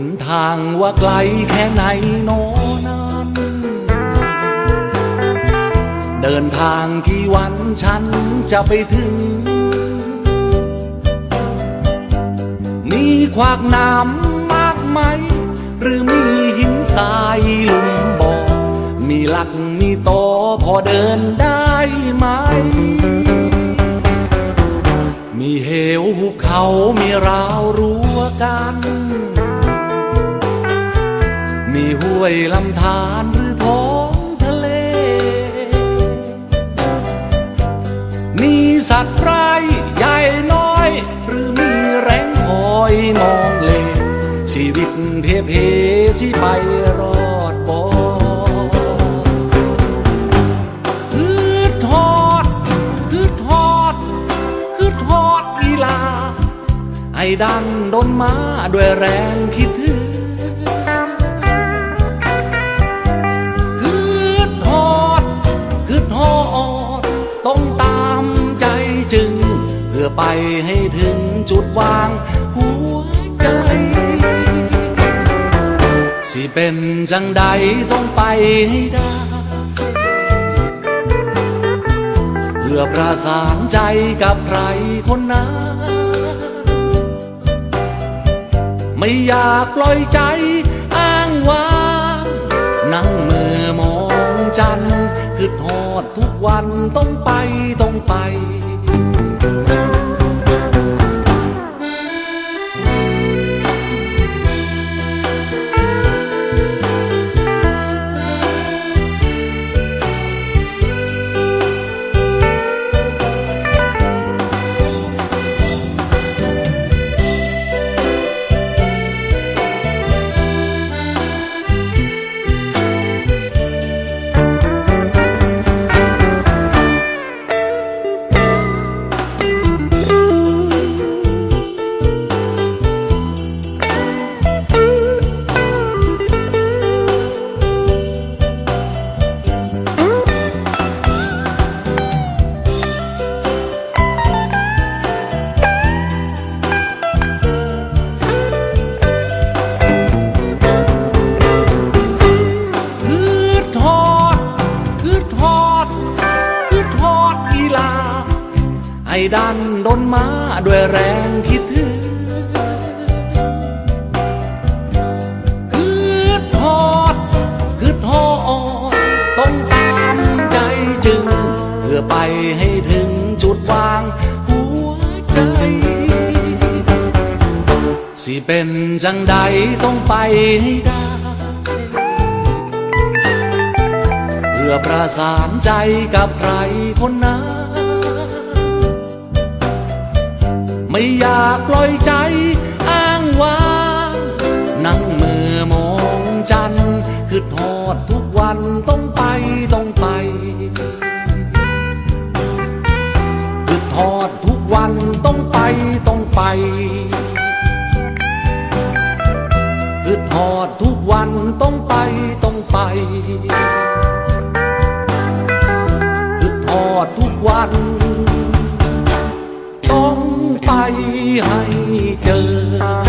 นทางว่าไกลแค่ไหนโนนั้น เดินทางกี่วันฉันจะไปถึง มีขวากน้ำมากไหม หรือมีหินทรายลุมบ่อมีหลักมีตอพอเดินได้ไหม มีเหวหุบเขามีราวรั้วกัน มีห้วยลำธารหรือท้องทะเล มีสัตว์ไรใหญ่น้อย หรือมีแรงคอยมองเล ชีวิตเพเพสิไปรอดบ่คืดทอดคืดทอดคืดทอดอีลา ไอ้ดันดนมาด้วยแรงคิด พื่อไปให้ถึงจุดวางหัวใจ สิเป็นจังใดต้องไปให้ได้ เพื่อประสานใจกับใครคนนั้นไม่อยากปล่อยใจอ้างว้างนั่งมือมองจันทร์คือทอดทุกวันต้องไปต้องไป ไอ้ดันดนมาด้วยแรงคิดถึงคือทอดคือทอดต้องตามใจจึง เพื่อไปให้ถึงจุดวางหัวใจ สิเป็นจังใดต้องไปให้ได้เพื่อประสานใจกับใครคนนั้น ไม่อยากปล่อยใจอ้างว้างนั่งมือมองจันคือทอดทุกวันต้องไปต้องไปคือทอดทุกวันต้องไปต้องไปคือทอดทุกวันต้องไปต้องไปคือทอดทุกวัน 爱爱的。